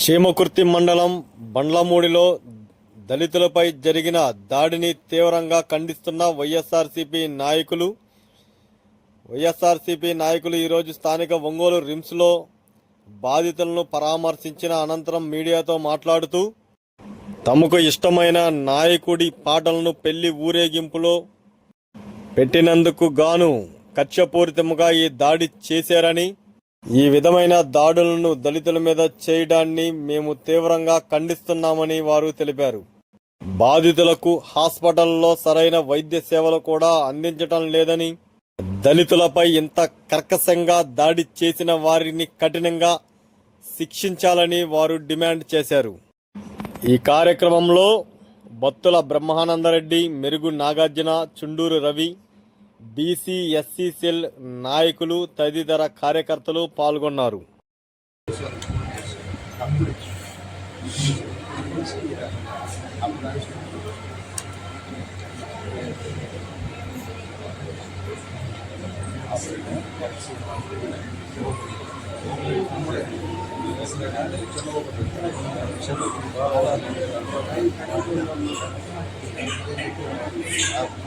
చీమకుర్తి మండలం బండ్లమూడిలో దళితులపై జరిగిన దాడిని తీవ్రంగా ఖండిస్తున్న వైఎస్ఆర్సీపీ నాయకులు వైఎస్ఆర్సీపీ నాయకులు ఈరోజు స్థానిక ఒంగోలు రిమ్స్లో బాధితులను పరామర్శించిన అనంతరం మీడియాతో మాట్లాడుతూ తమకు ఇష్టమైన నాయకుడి పాటలను పెళ్ళి ఊరేగింపులో పెట్టినందుకు గాను కక్షపూరితముగా ఈ దాడి చేశారని ఈ విధమైన దాడులను దళితుల మీద చేయడాన్ని మేము తీవ్రంగా ఖండిస్తున్నామని వారు తెలిపారు. బాధితులకు హాస్పిటల్లో సరైన వైద్య సేవలు కూడా అందించటం లేదని దళితులపై ఇంత కర్కశంగా దాడి చేసిన వారిని కఠినంగా శిక్షించాలని వారు డిమాండ్ చేశారు. ఈ కార్యక్రమంలో Battula Brahmanandareddy Merugu Nagarjuna Chunduru Ravi BC SC cell నాయకులు తదితర కార్యకర్తలు పాల్గొన్నారు.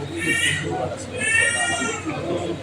খুবই বিক্ষুব্ধ কাজ করেছে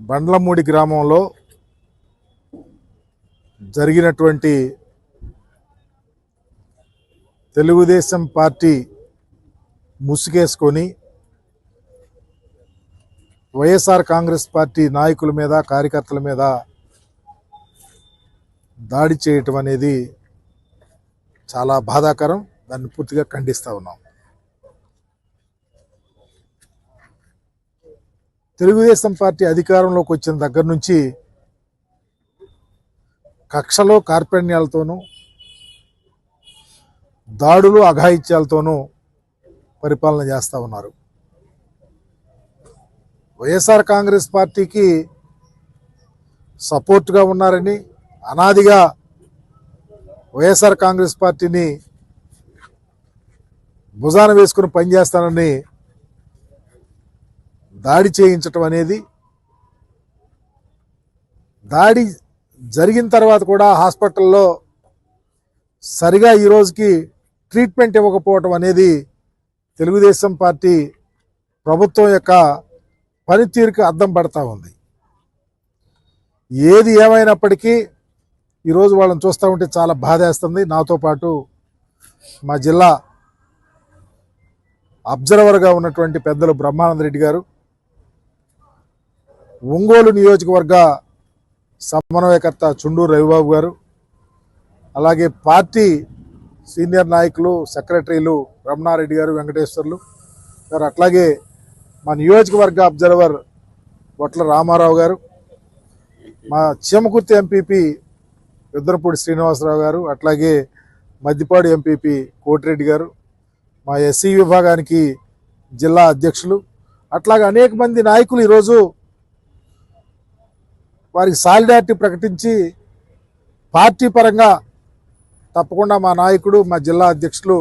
బండ్లమూడి గ్రామంలో జరిగినటువంటి తెలుగుదేశం పార్టీ ముసుగేసుకొని వైఎస్ఆర్ కాంగ్రెస్ పార్టీ నాయకుల మీద కార్యకర్తల మీద దాడి చేయటం అనేది చాలా బాధాకరం. దాన్ని పూర్తిగా ఖండిస్తూ ఉన్నాం. తెలుగుదేశం పార్టీ అధికారంలోకి వచ్చిన దగ్గర నుంచి కక్షలో కార్పణ్యాలతోనూ దాడులు అఘాయిత్యాలతోనూ పరిపాలన చేస్తూ ఉన్నారు. వైఎస్ఆర్ కాంగ్రెస్ పార్టీకి సపోర్ట్గా ఉన్నారని అనాదిగా వైఎస్ఆర్ కాంగ్రెస్ పార్టీని భుజాన వేసుకుని పనిచేస్తానని దాడి చేయించటం అనేది దాడి జరిగిన తర్వాత కూడా హాస్పిటల్లో సరిగా ఈ రోజుకి ట్రీట్మెంట్ ఇవ్వకపోవటం అనేది తెలుగుదేశం పార్టీ ప్రభుత్వం యొక్క పనితీరుకు అద్దం పడతా ఉంది. ఏది ఏమైనప్పటికీ ఈరోజు వాళ్ళని చూస్తూ ఉంటే చాలా బాధేస్తుంది. నాతో పాటు మా జిల్లా అబ్జర్వర్గా ఉన్నటువంటి పెద్దలు బ్రహ్మానంద రెడ్డి గారు ఒంగోలు నియోజకవర్గ సమన్వయకర్త చుండూరు రవిబాబు గారు అలాగే పార్టీ సీనియర్ నాయకులు సెక్రటరీలు రమణారెడ్డి గారు వెంకటేశ్వర్లు గారు అట్లాగే మా నియోజకవర్గ అబ్జర్వర్ వట్ల రామారావు గారు మా చీమకుర్తి ఎంపీపీ రుద్రపూడి శ్రీనివాసరావు గారు అట్లాగే మద్దిపాడు ఎంపీపీ కోటిరెడ్డి గారు మా ఎస్సీ విభాగానికి జిల్లా అధ్యక్షులు అట్లాగే అనేక మంది నాయకులు ఈరోజు వారికి సాలిడారిటీ ప్రకటించి పార్టీ పరంగా తప్పకుండా మా నాయకుడు మా జిల్లా అధ్యక్షులు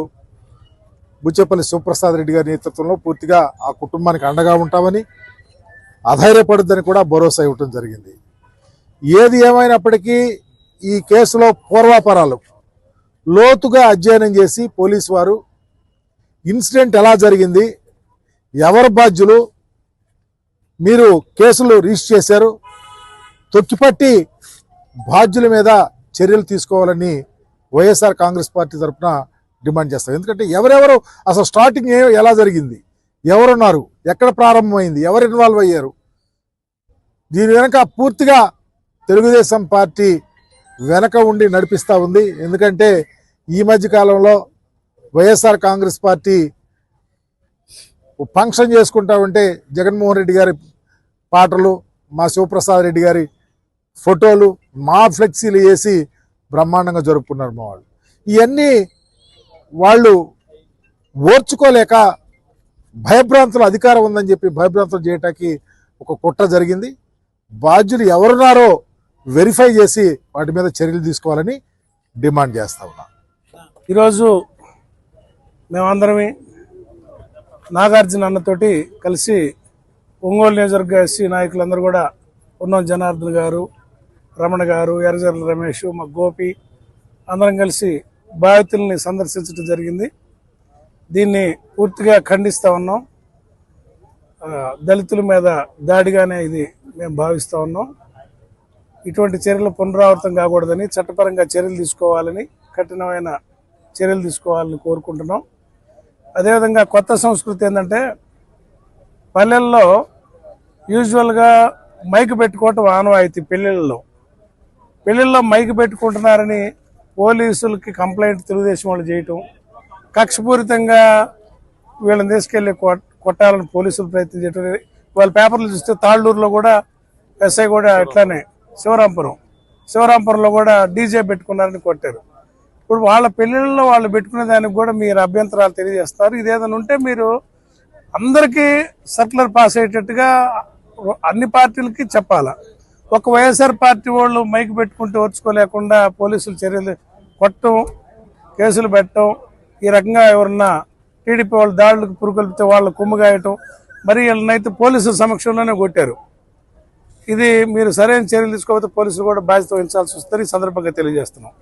బుచ్చేపల్లి శివప్రసాద్ రెడ్డి గారి నేతృత్వంలో పూర్తిగా ఆ కుటుంబానికి అండగా ఉంటామని అధైర్యపడద్దని కూడా భరోసా ఇవ్వటం జరిగింది. ఏది ఏమైనప్పటికీ ఈ కేసులో పూర్వాపరాలు. లోతుగా అధ్యయనం చేసి పోలీసు వారు ఇన్సిడెంట్ ఎలా జరిగింది ఎవరు బాధ్యులు మీరు కేసులు రిజిస్టర్ చేశారు తొక్కిపట్టి బాధ్యుల మీద చర్యలు తీసుకోవాలని వైఎస్ఆర్ కాంగ్రెస్ పార్టీ తరఫున డిమాండ్ చేస్తాం ఎందుకంటే ఎవరెవరు అసలు స్టార్టింగ్ ఎలా జరిగింది? ఎవరున్నారు? ఎక్కడ ప్రారంభమైంది? ఎవరు ఇన్వాల్వ్ అయ్యారు? దీని వెనక పూర్తిగా తెలుగుదేశం పార్టీ వెనక ఉండి నడిపిస్తూ ఉంది. ఎందుకంటే ఈ మధ్య కాలంలో వైఎస్ఆర్ కాంగ్రెస్ పార్టీ ఫంక్షన్ చేసుకుంటా ఉంటే జగన్మోహన్ రెడ్డి గారి పాటలు మా శివప్రసాద్ రెడ్డి గారి ఫోటోలు మా ఫ్లెక్సీలు వేసి బ్రహ్మాండంగా జరుపుకున్నారు మా వాళ్ళు. ఇవన్నీ వాళ్ళు ఓర్చుకోలేక భయభ్రాంతులు అధికారం ఉందని చెప్పి భయభ్రాంతులు చేయటానికి ఒక కుట్ర జరిగింది. బాధ్యులు ఎవరున్నారో వెరిఫై చేసి వాటి మీద చర్యలు తీసుకోవాలని డిమాండ్ చేస్తా ఉన్నా. ఈరోజు మేమందరమే నాగార్జున అన్నతోటి కలిసి ఒంగోలు నియోజకవర్గ ఎస్సీ నాయకులందరూ కూడా ఉన్నాం జనార్దన్ గారు రమణ గారు ఎర్రజర్ల రమేష్ మా గోపి అందరం కలిసి బాధితుల్ని సందర్శించడం జరిగింది. దీన్ని పూర్తిగా ఖండిస్తూ ఉన్నాం. దళితుల మీద దాడిగానే ఇది మేము భావిస్తూ ఉన్నాం. ఇటువంటి చర్యలు పునరావృతం కాకూడదని చట్టపరంగా చర్యలు తీసుకోవాలని కఠినమైన చర్యలు తీసుకోవాలని కోరుకుంటున్నాం. అదేవిధంగా కొత్త సంస్కృతి ఏంటంటే పల్లెల్లో యూజువల్గా మైక్ పెట్టుకోవటం ఆనవాయితీ పెళ్ళిళ్ళలో పెళ్ళిళ్ళలో మైక్ పెట్టుకుంటున్నారని పోలీసులకి కంప్లైంట్ తెలుగుదేశం వాళ్ళు చేయటం కక్షపూరితంగా వీళ్ళని తీసుకెళ్ళి కొట్టాలని పోలీసులు ప్రయత్నం చేయటం వాళ్ళ పేపర్లు చూస్తే తాళ్ళూరులో కూడా ఎస్ఐ కూడా ఇట్లానే శివరాంపురం శివరాంపురంలో కూడా డీజే పెట్టుకున్నారని కొట్టారు. ఇప్పుడు వాళ్ళ పెళ్ళిళ్ళలో వాళ్ళు పెట్టుకునే దానికి కూడా మీరు అభ్యంతరాలు తెలియజేస్తారు. ఇదేదైనా ఉంటే మీరు అందరికీ సర్కులర్ పాస్ అయ్యేటట్టుగా అన్ని పార్టీలకి చెప్పాలా? ఒక వైఎస్ఆర్ పార్టీ వాళ్ళు మైక్ పెట్టుకుంటూ ఓర్చుకోలేకుండా పోలీసులు చర్యలు కొట్టడం కేసులు పెట్టడం ఈ రకంగా ఎవరన్నా టీడీపీ వాళ్ళు దాడులకు పురుకొల్పితే వాళ్ళు కుమ్ముగాయటం మరి వీళ్ళనైతే పోలీసుల సమక్షంలోనే కొట్టారు. ఇది మీరు సరైన చర్యలు తీసుకోకపోతే పోలీసులు కూడా బాధ్యత వహించాల్సి వస్తుందని సందర్భంగా తెలియజేస్తున్నాం.